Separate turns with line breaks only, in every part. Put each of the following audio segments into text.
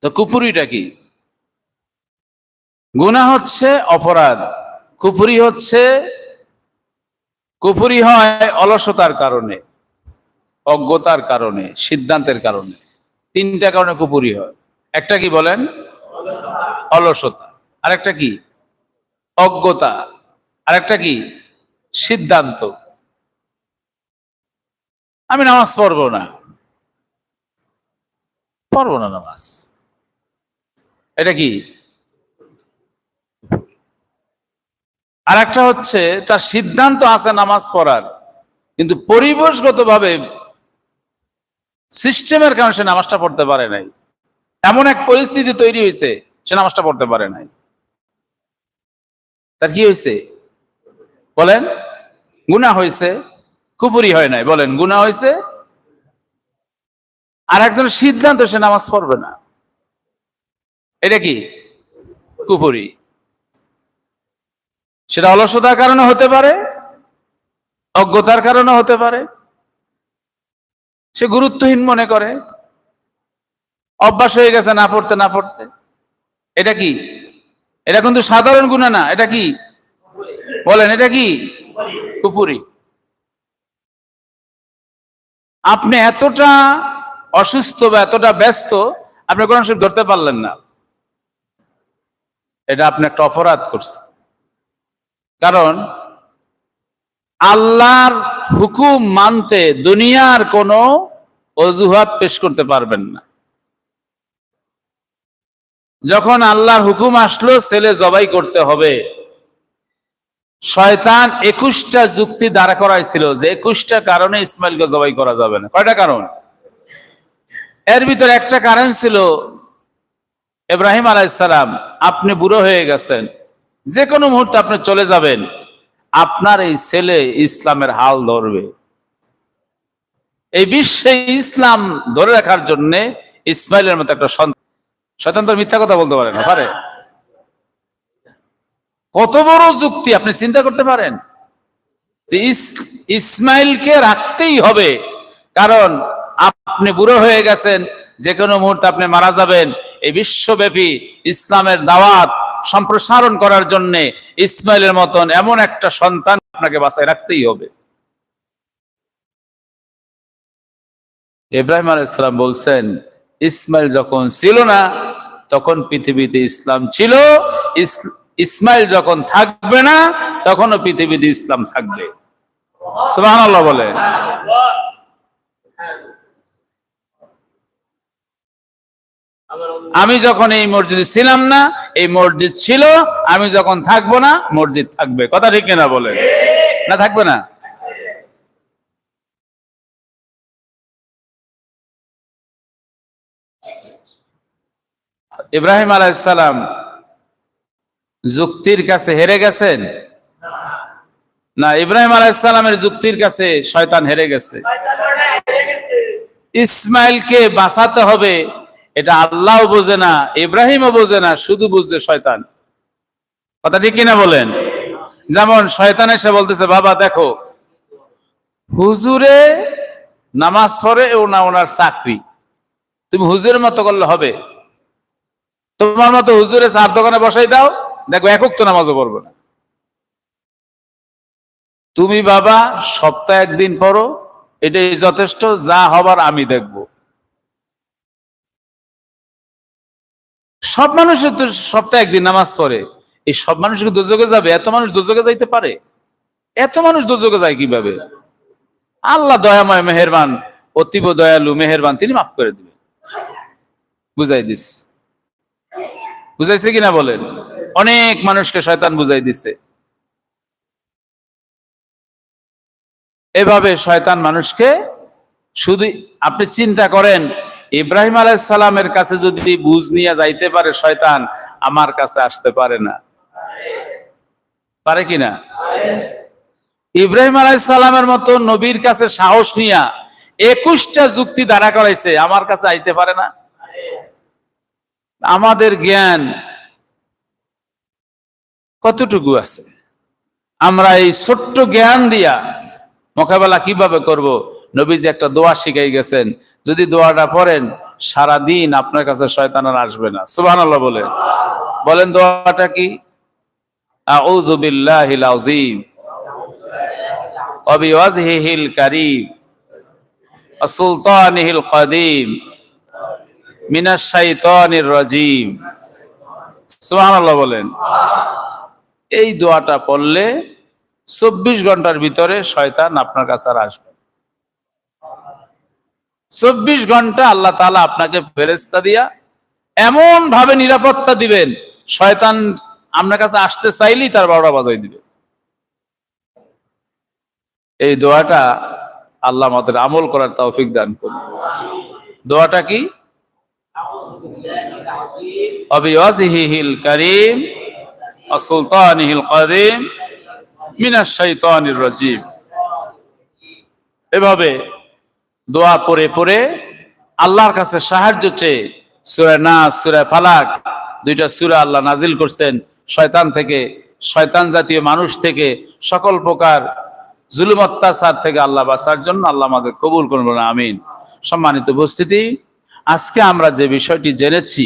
তো কুপুরিটা কি? গুনাহ হচ্ছে অপরাধ। কুপুরি হচ্ছে কুপুরি হয় অলসতার কারণে, অজ্ঞতার কারণে, সিদ্ধান্তের কারণে। তিনটা কারণে কুপুরি হয়। একটা কি বলেন? অলসতা। আরেকটা কি? অজ্ঞতা। আরেকটা কি? সিদ্ধান্ত। আমি নামাজ পড়ব না। পড়ব না নামাজ। এটা কি? আর একটা হচ্ছে, তার সিদ্ধান্ত আছে নামাজ পড়ার, কিন্তু পরিবেশগত ভাবে সিস্টেমের কারণে সে নামাজটা পড়তে পারে নাই। এমন এক পরিস্থিতি তৈরি হয়েছে, সে নামাজটা পড়তে পারে নাই। তার কি হয়েছে? বলেন গুণা হয়েছে কুপুরি হয় নাই। বলেন গুণা হয়েছে আর একজন সিদ্ধান্ত সে নামাজ পড়বে না। এটা কি? কুপুরি সেটা অলসতার কারণে হতে পারে, অজ্ঞতার কারণে হতে পারে। সে গুরুত্বহীন মনে করে। অভ্যাস হয়ে গেছে না পড়তে না পড়তে। এটা কি? এটা কিন্তু সাধারণ গুণা না। এটা কি? বলেন, এটা কি? কুপুরি আপনি এতটা অসুস্থ বা এতটা ব্যস্ত, আপনি কোরআন শরীফ ধরতে পারলেন না। এটা আপনি একটা অপরাধ করছে কারণ আল্লাহর হুকুম মানতে দুনিয়ার কোনো অজুহাত পেশ করতে পারবেন না। যখন আল্লাহর হুকুম আসলো ছেলে জবাই করতে হবে। শয়তান একুশটা যুক্তি দাঁড়া করাইছিল যে একুশটা কারণে ইসমাইলকে জবাই করা যাবে না। কয়টা কারণ? এর ভিতরে একটা কারণ ছিল ইব্রাহিম আলাইসালাম আপনি বুড়ো হয়ে গেছেন। যে কোনো মুহূর্তে আপনি চলে যাবেন। আপনার এই ছেলে ইসলামের হাল ধরবে। এই বিশ্বে ইসলাম ধরে রাখার জন্য ইসমাইলের মতো একটা সন্তান শয়তান মিথ্যা কথা বলতে পারে না, পারে? কত বড় যুক্তি, আপনি চিন্তা করতে পারেন? যে ইসমাইলকে রাখতেই হবে। কারণ আপনি বুড়ো হয়ে গেছেন, যে কোনো মুহূর্তে আপনি মারা যাবেন। এই বিশ্বব্যাপী ইসলামের দাওয়াত সম্প্রসারণ করার জন্য ইসমাইলের মতন এমন একটা সন্তান আপনাকে বাঁচায় রাখতেই হবে। ইব্রাহিম আলাইসালাম বলছেন, ইসমাইল যখন ছিল না, তখন পৃথিবীতে ইসলাম ছিল ইসমাইল যখন থাকবে না, তখনও পৃথিবীতে ইসলাম থাকবে। সুবহানাল্লাহ বলে আমি যখন এই মসজিদে ছিলাম না এই মসজিদ ছিল আমি যখন থাকব না মসজিদ থাকবে। কথা ঠিক কিনা বলে না থাকবে না? ইব্রাহিম আলাইসালাম যুক্তির কাছে হেরে গেছেন? না ইব্রাহিম আলাইসালামের যুক্তির কাছে শয়তান হেরে গেছে। ইসমাইলকে বাঁচাতে হবে এটা আল্লাহ বোঝে না, ইব্রাহিমও বোঝে না, শুধু বুঝছে শয়তান। কথা ঠিক কিনা বলেন? যেমন শয়তান এসে বলতেছে, বাবা, দেখো, হুজুরে নামাজ পড়ে ও না ওনার চাকরি। তুমি হুজুরের মতো করলে হবে। তোমার মতো হুজুরে চার দোকানে বসাই দাও, দেখো একক তো নামাজও পড়বে না। তুমি বাবা, সপ্তাহে একদিন পড়ো, এটাই যথেষ্ট, যা হবার আমি দেখব। সব মানুষের তো সপ্তাহে একদিন নামাজ পড়ে। এই সব মানুষ কি দুযোগে যাবে? এত মানুষ দুযোগে যাইতে পারে? এত মানুষ দুযোগে যায় কীভাবে? আল্লাহ দয়াময়, মেহেরবান, অতীব দয়ালু, মেহেরবান, তিনি মাফ করে দিবেন। বুঝাই দিস। বুঝাইছে কিনা বলেন? অনেক মানুষকে শয়তান বুঝাই দিছে। এভাবে শয়তান মানুষকে শুধু আপনি চিন্তা করেন ইব্রাহিম আলাইসালামের কাছে যদি বুঝ নিয়ে যাইতে পারে, শয়তান আমার কাছে আসতে পারে না। পারে কিনা ইব্রাহিম আলাইসালামের মতো নবীর কাছে সাহস নিয়া একুশটা যুক্তি দাঁড়া করাইছে, আমার কাছে আইতে পারে না? আমাদের জ্ঞান কতটুকু আছে? আমরা এই ছোট্ট জ্ঞান দিয়া মোকাবেলা কীভাবে করব? নবীজি একটা দোয়া শিখাই গেছেন, যদি দোয়াটা পড়েন, সারাদিন আপনার কাছে শয়তান আর আসবে না। সুবহানাল্লাহ বলে। বলেন দোয়াটা কি? আউযু বিল্লাহিল আযীম। ওয়া বিওয়াজহিহিল কারীম। সুলতানিহিল কাদীম। মিনাশ শাইতানির রাজীম। সুবহানাল্লাহ বলেন। এই দোয়াটা পড়লে চব্বিশ ঘণ্টার ভিতরে শয়তান আপনার কাছে আর আসবে চব্বিশ ঘণ্টা আল্লাহ তাআলা আপনাকে ফেরেস্তা দিয়া এমন ভাবে নিরাপত্তা দিবেন, শয়তান আপনার কাছে আসতে চাইলেই তার বারোটা বাজাই দিবে। এই দোয়াটা আল্লাহ আমাদের আমল করার তৌফিক দান করুন। দোয়াটা কি? অবিওয়াজিহিল করিম অসুলতানিহিল করিম মিনাশ শাইতানির রাজিম। এভাবে দোয়া পড়ে পড়ে আল্লাহর কাছে সাহায্য চেয়ে সুরে নাস, সুরে ফালাক, দুইটা সুরা আল্লাহ নাজিল করছেন। শয়তান থেকে, শয়তান জাতীয় মানুষ থেকে, সকল প্রকার জুলুম, অত্যাচার থেকে আল্লাহ বাঁচার জন্য আল্লাহ আমাকে কবুল করব না আমিন। সম্মানিত উপস্থিতি, আজকে আমরা যে বিষয়টি জেনেছি,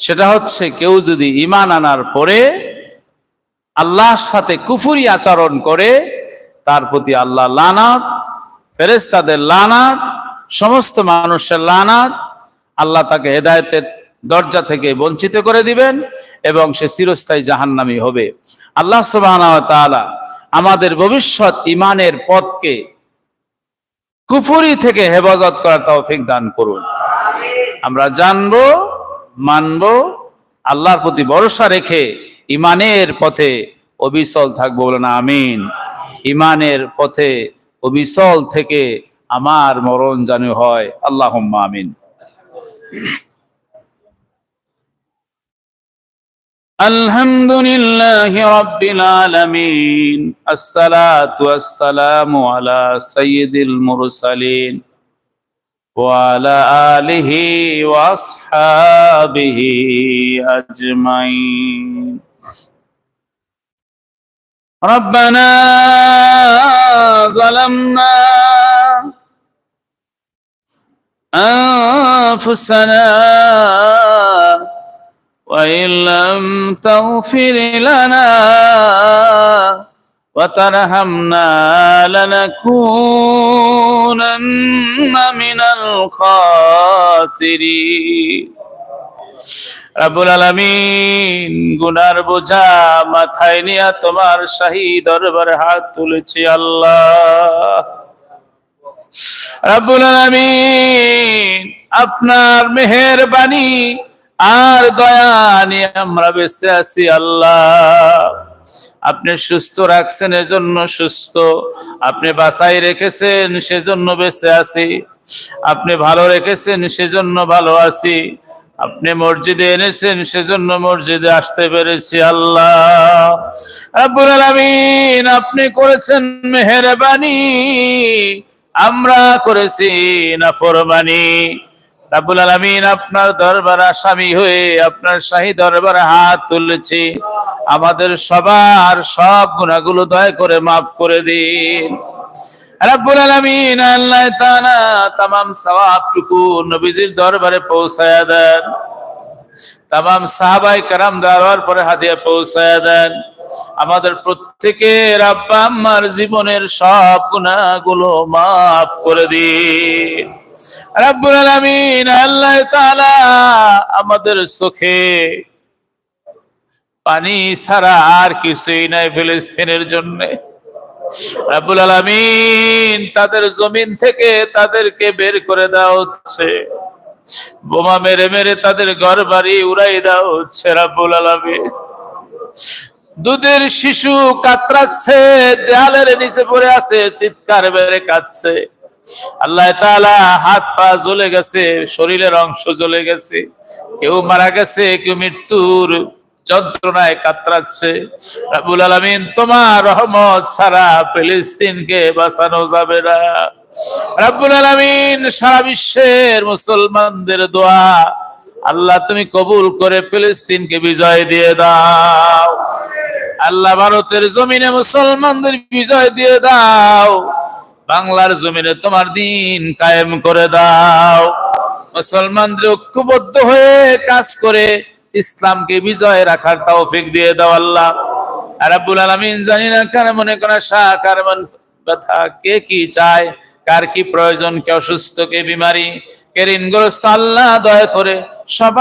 সেটা হচ্ছে কেউ যদি ইমান আনার পরে আল্লাহর সাথে কুফুরি আচরণ করে, তার প্রতি আল্লাহ লানাত ফেরেস্তাদের লানাত সমস্ত মানুষের লানাত আল্লাহ তাকে হেদায়তের দরজা থেকে বঞ্চিত করে দিবেন এবং সে চিরস্থায়ী জাহান্নামী হবে। আল্লাহ সুবাহ আমাদের ভবিষ্যৎ ইমানের পথকে কুফুরি থেকে হেফাজত করার তৌফিক দান করুন। আমরা জানব মানব আল্লাহর প্রতি ভরসা রেখে ইমানের পথে অবিচল থাকব বলে না আমিন। ইমানের পথে অবিচল থেকে আমার মরণ জানি হয় আল্লাহ আমিন الحمد لله رب العالمين الصلاة والسلام على سيد المرسلين وعلى آله وأصحابه أجمعين ربنا أنفسنا وإن لم تغفر لنا وترحمنا لنكونن من الخاسرين রাবুল আলামিন গুনার বোঝা মাথায় নিয়ে তোমার শাহী দরবারে হাত তুলেছি আল্লাহ রাবুল আলামিন, আপনার মেহেরবানি আর দয়া নিয়ে আমরা বেঁচে আছি আল্লাহ। আপনি সুস্থ রাখছেন, এজন্য সুস্থ। আপনি বাঁচাই রেখেছেন, সেজন্য বেঁচে আছি। আপনি ভালো রেখেছেন, সেজন্য ভালো আছি। আপনি মসজিদে এনেছেন, সেজন্য মসজিদে আসতে পেরেছি আল্লাহ। রাব্বুল আলামিন, আপনি করেছেন মেহেরবানি। আমরা করেছি নাফরমানি রাব্বুল আলামিন আপনার দরবার আসামি হয়ে আপনার শাহী দরবারে হাত তুলেছি আমাদের সবার সব গুণাগুলো দয়া করে মাফ করে দিন রাব্বুল আলামিন আল্লাহ তাআলা तमाम সওয়াবটুকু নবীজির দরবারে পৌঁছায়া দেন तमाम সাহাবায়ে کرام দরবার পরে হাদিয়া পৌঁছায়া দেন আমাদের প্রত্যেকের আব্বা আম্মার জীবনের সব গুনাহগুলো মাফ করে দিন। রাব্বুল আলামিন, আল্লাহ তাআলা আমাদের চোখে পানি ছাড়া আর কিছুই নাই ফিলিস্তিনের জন্য। রাব্বুল আলামিন, তাদের জমিন থেকে তাদেরকে বের করে দেওয়া হচ্ছে। বোমা মেরে মেরে তাদের ঘর বাড়ি উড়াই দেওয়া হচ্ছে, রাব্বুল আলামিন। দুধের শিশু কাতরাচ্ছে, দেয়ালের নিচে পড়ে আছে, চিৎকার বেড়ে কাঁদছে। আল্লাহ তাআলা হাত পা জ্বলে গেছে, শরীরের অংশ জ্বলে গেছে। কেউ মারা গেছে, কেউ মৃত্যুর যন্ত্রণায় কাতরাচ্ছে। রাবুল আলামিন তোমার রহমত ছাড়া ফিলিস্তিনকে বাঁচানো যাবে না। রাবুল আলামিন সারা বিশ্বের মুসলমানদের দোয়া, আল্লাহ তুমি কবুল করে ফিলিস্তিনকে বিজয় দিয়ে দাও। আল্লাহ ভারতের জমিনে মুসলমানদের বিজয় দিয়ে দাও। বাংলার জমিনে তোমার দিন কায়েম করে দাও। মুসলমানদের ঐক্যবদ্ধ হয়ে কাজ করে ইসলামকে বিজয় রাখার তৌফিক দিয়ে দাও আল্লাহ। আর রাব্বুল আলামিন জানি না কার মনে কোন আশা কার মন ব্যথা, কে কি চায়, কার কি প্রয়োজন, কে অসুস্থ, কে বিমারি, কে ঋণগ্রস্ত, আল্লাহ দয়া করে সবাই